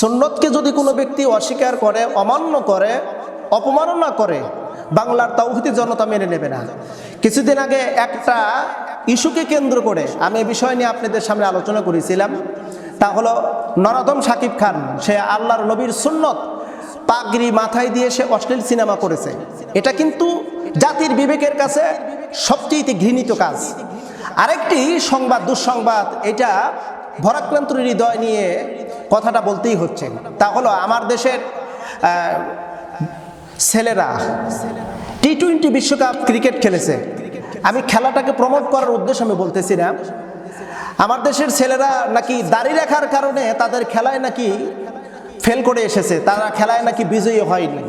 সুন্নতকে যদি কোনো ব্যক্তি অস্বীকার করে, অমান্য করে অপমাননা করে, বাংলার তাওহিদি জনতা মেনে নেবে না। কিছুদিন আগে একটা ইস্যুকে কেন্দ্র করে আমি এ বিষয় নিয়ে আপনাদের সামনে আলোচনা করেছিলাম। তা হলো নরাদম সাকিব খান, সে আল্লাহর নবীর সুন্নত পাগড়ি মাথায় দিয়ে সে অশ্লীল সিনেমা করেছে। এটা কিন্তু জাতির বিবেকের কাছে সবচেয়ে ঘৃণিত কাজ। আরেকটি সংবাদ, দুঃসংবাদ, এটা ভরাক্রান্ত হৃদয় নিয়ে কথাটা বলতেই হচ্ছে। তা হলো আমার দেশের ছেলেরা টি টোয়েন্টি বিশ্বকাপ ক্রিকেট খেলেছে। আমি খেলাটাকে প্রমোট করার উদ্দেশ্যে আমি বলতেছি না। আমার দেশের ছেলেরা নাকি দাড়ি রাখার কারণে তাদের খেলায় নাকি ফেল করে এসেছে। তারা খেলায় নাকি বিজয়ী হয়নি।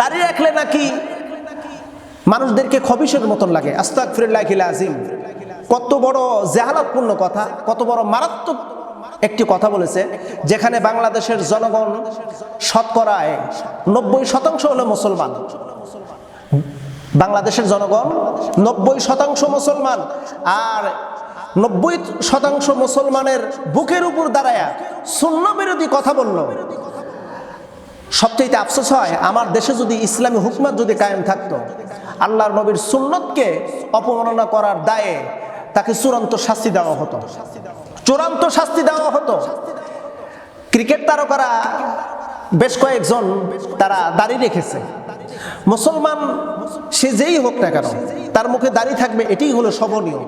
দাড়ি রাখলে নাকি মানুষদেরকে খবিসের মতন লাগে। আস্তাক ফিরুল্লাহ আজিম কত বড় জেহালাতপূর্ণ কথা, কত বড় মারাত্মক একটি কথা বলেছে, যেখানে বাংলাদেশের জনগণ শতকরায় নব্বই শতাংশ হলো মুসলমান। বাংলাদেশের জনগণ নব্বই শতাংশ মুসলমান আর নব্বই শতাংশ মুসলমানের বুকের উপর দাঁড়ায়া শূন্য বিরোধী কথা বলল। সবচেয়ে আফসোস হয়, আমার দেশে যদি ইসলামী হুকমত যদি কায়েম থাকতো, আল্লাহর নবীর সুন্নতকে অপমাননা করার দায়ে তাকে চূড়ান্ত শাস্তি দেওয়া হতো। চূড়ান্ত শাস্তি দেওয়া হতো। ক্রিকেট তারকারা বেশ কয়েকজন তারা দাড়ি রেখেছে। মুসলমান সে যেই হোক না কেন, তার মুখে দাড়ি থাকবে, এটাই হলো শোভনীয়।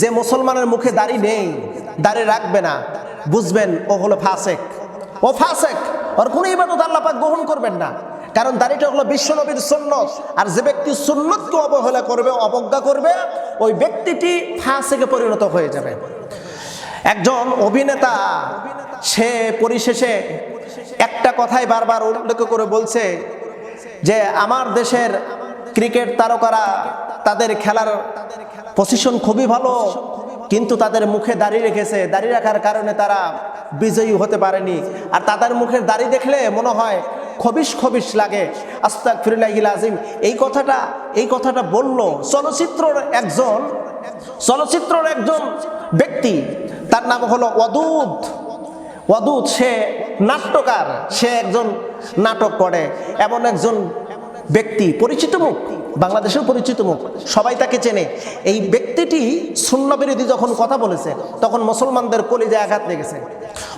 যে মুসলমানের মুখে দাড়ি নেই, দাড়ি রাখবে না, বুঝবেন, ও হলো ফাসেক। ও ফাসেক, ওর কোনো ইবাদত আল্লাহ পাক গ্রহণ করবেন না। কারণ দাড়িটা হলো বিশ্বনবীর সুন্নত, আর যে ব্যক্তি সুন্নতকে অবহেলা করবে, অবজ্ঞা করবে, ওই ব্যক্তিটি ফাসেকে পরিণত হয়ে যাবে। একজন অভিনেতা, সে পরিশেষে একটা কথাই বারবার উল্লেখ করে বলছে যে আমার দেশের ক্রিকেট তারকারা তাদের খেলার পজিশন খুবই ভালো, কিন্তু তাদের মুখে দাঁড়িয়ে রেখেছে। দাঁড়িয়ে রাখার কারণে তারা বিজয়ী হতে পারেনি। আর তাদের মুখের দাড়ি দেখলে মনে হয় খবিস খবিস লাগে। আস্তাক ফিরুল্লাহিল আজিম এই কথাটা এই কথাটা বলল চলচ্চিত্রর একজন চলচ্চিত্রর একজন ব্যক্তি। তার নাম হলো অদূত অদূত সে নাট্যকার, সে একজন নাটক করে, এমন একজন ব্যক্তি, পরিচিত মুখ, বাংলাদেশের পরিচিত মুখ, সবাই তাকে চেনে। এই ব্যক্তিটি শূন্য বিরোধী যখন কথা বলেছে, তখন মুসলমানদের কলিজে আঘাত লেগেছে।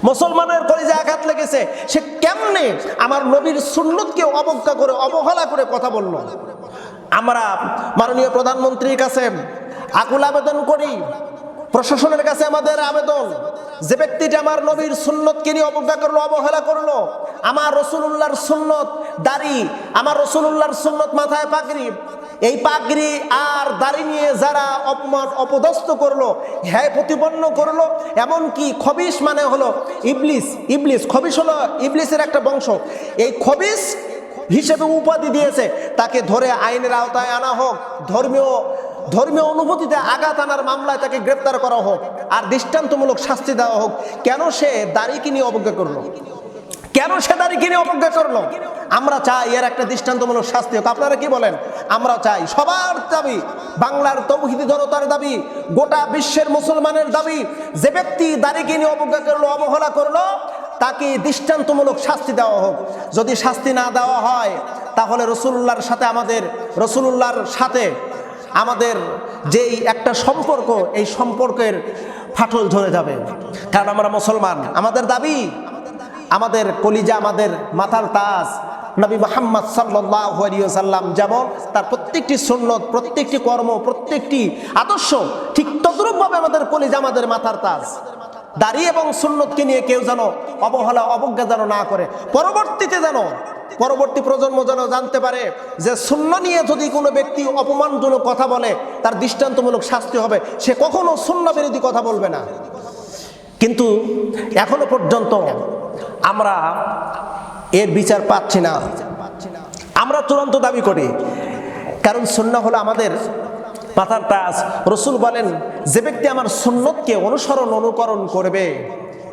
মুসলমানের কলিজে আঘাত লেগেছে, সে কেমনে আমার নবীর সুন্নতকে অবজ্ঞা করে, অবহেলা করে কথা বলল? আমরা মাননীয় প্রধানমন্ত্রীর কাছে আকুল আবেদন করি প্রশাসনের কাছে আমাদের আবেদন, যে ব্যক্তিটা আমার নবীর সুন্নতকে নিয়ে অবজ্ঞা করল, অবহেলা করল, আমার রসুল্লাহর সুন্নত দাড়ি, আমার রসুল্লাহর সুন্নত মাথায় পাগড়ি, এই পাগড়ি আর দাড়ি নিয়ে যারা অপমান, অপদস্থ করল হ্যাঁ প্রতিপন্ন করল, এমনকি খবিস মানে হলো ইবলিস ইবলিস খবিস হলো ইবলিসের একটা বংশ, এই খবিস হিসেবে উপাধি দিয়েছে, তাকে ধরে আইনের আওতায় আনা হোক, ধর্মীয় ধর্মীয় অনুভূতিতে আঘাত আনার মামলায় তাকে গ্রেপ্তার করা হোক আর দৃষ্টান্তমূলক শাস্তি দেওয়া হোক, কেন সে দাড়িকে নিয়ে অবজ্ঞা করল? কেন সে দাড়িকে নিয়ে অবজ্ঞা করল? আমরা চাই এর একটা দৃষ্টান্তমূলক শাস্তি হোক। আপনারা কি বলেন? আমরা চাই সবার দাবি, বাংলার তৌহিদি জনতার দাবি, গোটা বিশ্বের মুসলমানের দাবি, যে ব্যক্তি দাড়িকে নিয়ে অবজ্ঞা করল, অবহেলা করল, তাকে দৃষ্টান্তমূলক শাস্তি দেওয়া হোক। যদি শাস্তি না দেওয়া হয়, তাহলে রসুল্লাহর সাথে আমাদের, রসুল্লাহর সাথে আমাদের যেই একটা সম্পর্ক, এই সম্পর্কের ফাটল ধরে যাবে। কারণ আমরা মুসলমান, আমাদের দাবি, আমাদের কলিজা, আমাদের মাথার তাজ। নবী মোহাম্মদ সাল্লাম যেমন তার প্রত্যেকটি সুন্নত, প্রত্যেকটি কর্ম, প্রত্যেকটি আদর্শ, ঠিক তদ্রূপভাবে আমাদের কলিজা, আমাদের মাথার তাজ। দাড়ি এবং সুন্নতকে নিয়ে কেউ যেন অবহেলা, অবজ্ঞা যেন না করে, পরবর্তীতে যেন পরবর্তী প্রজন্ম যেন জানতে পারে যে শূন্য নিয়ে যদি কোনো ব্যক্তি অপমানজনক কথা বলে, তার দৃষ্টান্তমূলক শাস্তি হবে। সে কখনো শূন্য বিরোধী কথা বলবে না। কিন্তু এখনও পর্যন্ত আমরা এর বিচার পাচ্ছি না। আমরা চূড়ান্ত দাবি করি। কারণ শূন্য হলো আমাদের মাথার তাজ। রসুল বলেন, যে ব্যক্তি আমার সুন্নতকে অনুসরণ, অনুকরণ করবে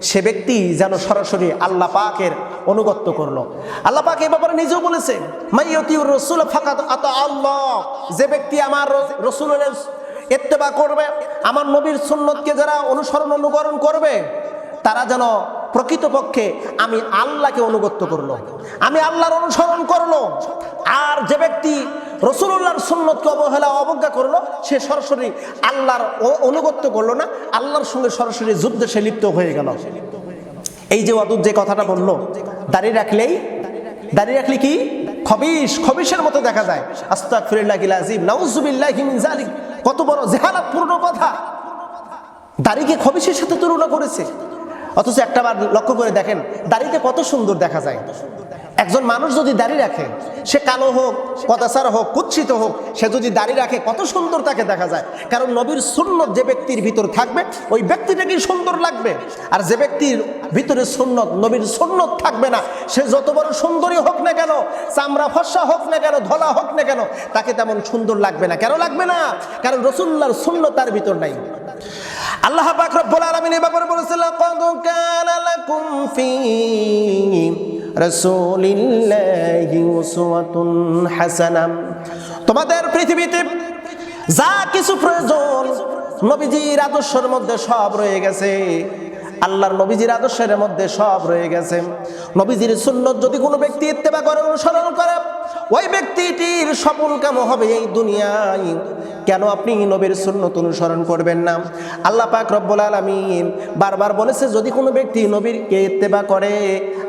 সে ব্যক্তি যেন সরাসরি আল্লাহ পাকের অনুগত্য করল। আল্লাহ পাক এই ব্যাপারে নিজেও বলেছে রসুল ফাকাত আল্লাহ। যে ব্যক্তি আমার রস- রসুলের এত্তেবা করবে, আমার নবীর সুন্নতকে যারা অনুসরণ অনুকরণ করবে, তারা যেন প্রকৃতপক্ষে আমি আল্লাহকে অনুগত্য করল। আমি আল্লাহর অনুসরণ করল। আর যে ব্যক্তি রসুল্লাহর সুন্নতকে অবহেলা, অবজ্ঞা করল, সে সরাসরি আল্লাহর অনুগত্য করল না, আল্লাহর সঙ্গে সরাসরি যুদ্ধে সে লিপ্ত হয়ে গেল। এই যে অদূত যে কথাটা বলল দাঁড়িয়ে রাখলেই দাঁড়িয়ে রাখলে কি? খবিশ, খবিশের মতো দেখা যায়। আস্তাক কত বড় জেহালাতপূর্ণ কথা। দাড়িকে খবিশের সাথে তুলনা করেছে? অথচ একটা বার লক্ষ্য করে দেখেন, দাড়িতে কত সুন্দর দেখা যায়। একজন মানুষ যদি দাড়ি রাখে, সে কালো হোক কদাচার হোক কুৎসিত হোক, সে যদি দাড়ি রাখে, কত সুন্দর তাকে দেখা যায়। কারণ নবীর সুন্নত যে ব্যক্তির ভিতর থাকবে, ওই ব্যক্তিটাকেই সুন্দর লাগবে? আর যে ব্যক্তির ভিতরে সুন্নত, নবীর সুন্নত থাকবে না। সে যত বড় সুন্দরী হোক না কেন, চামড়া ফর্সা হোক না কেন, ধলা হোক না কেন, তাকে তেমন সুন্দর লাগবে না। কেন লাগবে না? কারণ রসুল্লাহর শূন্য তার ভিতর নাই। আল্লাহ পাক রব্বুল আলামিন এই ব্যাপারে লাকুম ফি রাসূলিল্লাহি উসওয়াতুন হাসানাহ তোমাদের পৃথিবীতে যা কিছু প্রয়োজন, নবীজির আদর্শের মধ্যে সব রয়ে গেছে। আল্লাহর নবীজির আদর্শের মধ্যে সব রয়ে গেছে। নবীজির সুন্নত যদি কোনো ব্যক্তি ইত্তেবা করে, অনুসরণ করে, ওই ব্যক্তিটির সফল কাম হবে এই দুনিয়ায়। কেন আপনি নবীর সুন্নত অনুসরণ করবেন না? আল্লাহ পাক রব্বুল আলামিন বারবার বলেছে, যদি কোনো ব্যক্তি নবীরকে ইত্তেবা করে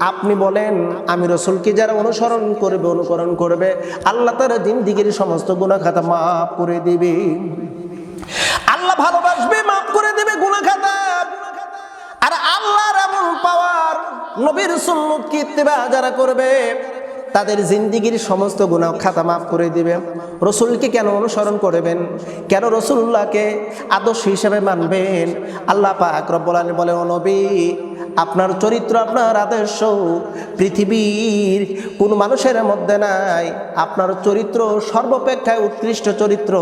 আপনি বলেন, আমি রসুলকে যারা অনুসরণ করবে, অনুকরণ করবে, আল্লাহ তারা জিন্দিগির সমস্ত গুণা খাতা মাফ করে দিবে। আল্লাহ ভালোবাসবে, মাফ করে দেবে গুণা খাতা আর আল্লাহর এমন পাওয়ার নবীর সুন্নত কি ইত্তেবা যারা করবে, তাদের জিন্দিগির সমস্ত গুণা খাতা মাফ করে দিবে। রসুলকে কেন অনুসরণ করবেন? কেন রসুল্লাহকে আদর্শ হিসেবে মানবেন? আল্লাহ পাক রব্বুল আলামিন বলে ও নবী আপনার চরিত্র, আপনার আদর্শ পৃথিবীর কোন মানুষের মধ্যে নাই। আপনার চরিত্র সর্বপেক্ষায় উৎকৃষ্ট চরিত্র।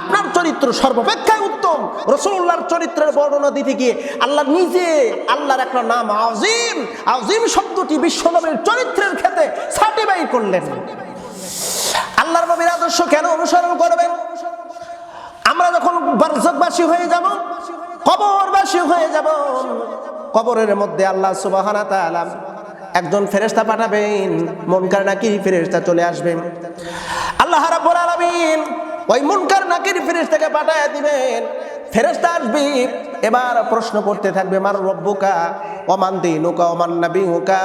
আপনার চরিত্র সর্বাপেক্ষায় উত্তম। রসুল্লাহর চরিত্রের বর্ণনা দিতে গিয়ে আল্লাহ নিজে আল্লাহর একটা নাম আজিম আজিম শব্দটি বিশ্বনবীর চরিত্রের ক্ষেত্রে সার্টিফাই করলেন। আল্লাহর নবীর আদর্শ কেন অনুসরণ করবেন? আমরা যখন বার্জকবাসী হয়ে যাব, কবরবাসী হয়ে যাব, কবরের মধ্যে আল্লাহ সুবাহানা তাআলা একজন ফেরেশতা পাঠাবেন মনকার নাকি ফেরেশতা চলে আসবেন আল্লাহ রাব্বুল আলামিন ওই মুনকার নাকির ফেরেস্তাকে পাঠায় দিবেন। ফেরেশতা আসবে, এবার প্রশ্ন করতে থাকবে, মার রব্বুকা ওমান দিনুকা ওমান নাবিউকা।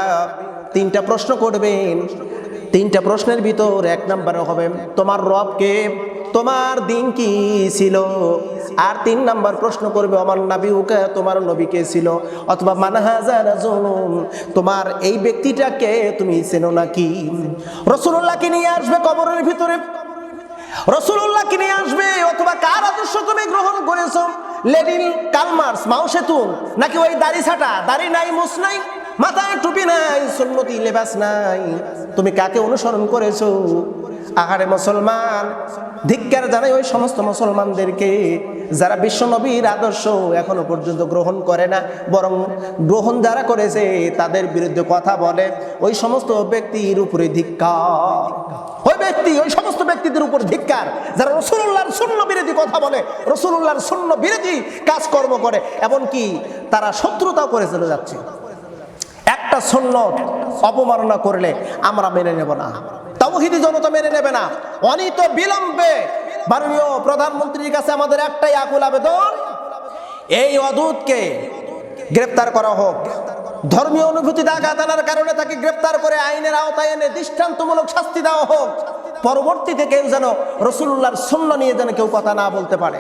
তিনটা প্রশ্ন করবেন। তিনটা প্রশ্নের ভিতর এক নম্বরে হবে, তোমার রবকে তোমার দিন কি ছিল? আর তিন নাম্বার প্রশ্ন করবে, আমার নাবি উকা তোমার নবী কে ছিল? অথবা মানহাজার তোমার এই ব্যক্তিটাকে তুমি চেনো নাকি? রসুল্লাহকে নিয়ে আসবে কবরের ভিতরে। রসুল্লাহকে নিয়ে আসবে, অথবা কার আদর্শ তুমি গ্রহণ করেছ? লেনিন কালমার্স মাও সেতুন নাকি ওই দাড়ি ছাটা? দাড়ি নাই মুস নাই, মাথায় টুপি নাই? সুন্নতি লেবাস নাই। তুমি কাকে অনুসরণ করেছ? আহারে মুসলমান, ধিক্কার জানাই ওই সমস্ত মুসলমানদেরকে, যারা বিশ্ব নবীর আদর্শ এখনও পর্যন্ত গ্রহণ করে না, বরং গ্রহণ যারা করেছে, তাদের বিরুদ্ধে কথা বলে, ওই সমস্ত ব্যক্তির উপরে ধিক্কার। ওই ব্যক্তি, ওই সমস্ত ব্যক্তিদের উপর ধিক্কার, যারা রসুল্লাহর শূন্য বিরোধী কথা বলে, রসুল্লাহর শূন্য বিরোধী কাজকর্ম করে, এমনকি তারা শত্রুতাও করে চলে যাচ্ছে। একটা সুন্নত অপমাননা করলে আমরা মেনে নেব না। তাওহিদি জনতা মেনে নেবে না। অনিত বিলম্বে মাননীয় প্রধানমন্ত্রীর কাছে আমাদের একটাই আকুল আবেদন, এই অদূতকে গ্রেপ্তার করা হোক। ধর্মীয় অনুভূতি আঘাত আনার কারণে তাকে গ্রেপ্তার করে আইনের আওতায় এনে দৃষ্টান্তমূলক শাস্তি দেওয়া হোক। পরবর্তীতে কেউ যেন রসুল্লাহর শূন্য নিয়ে যেন কেউ কথা না বলতে পারে।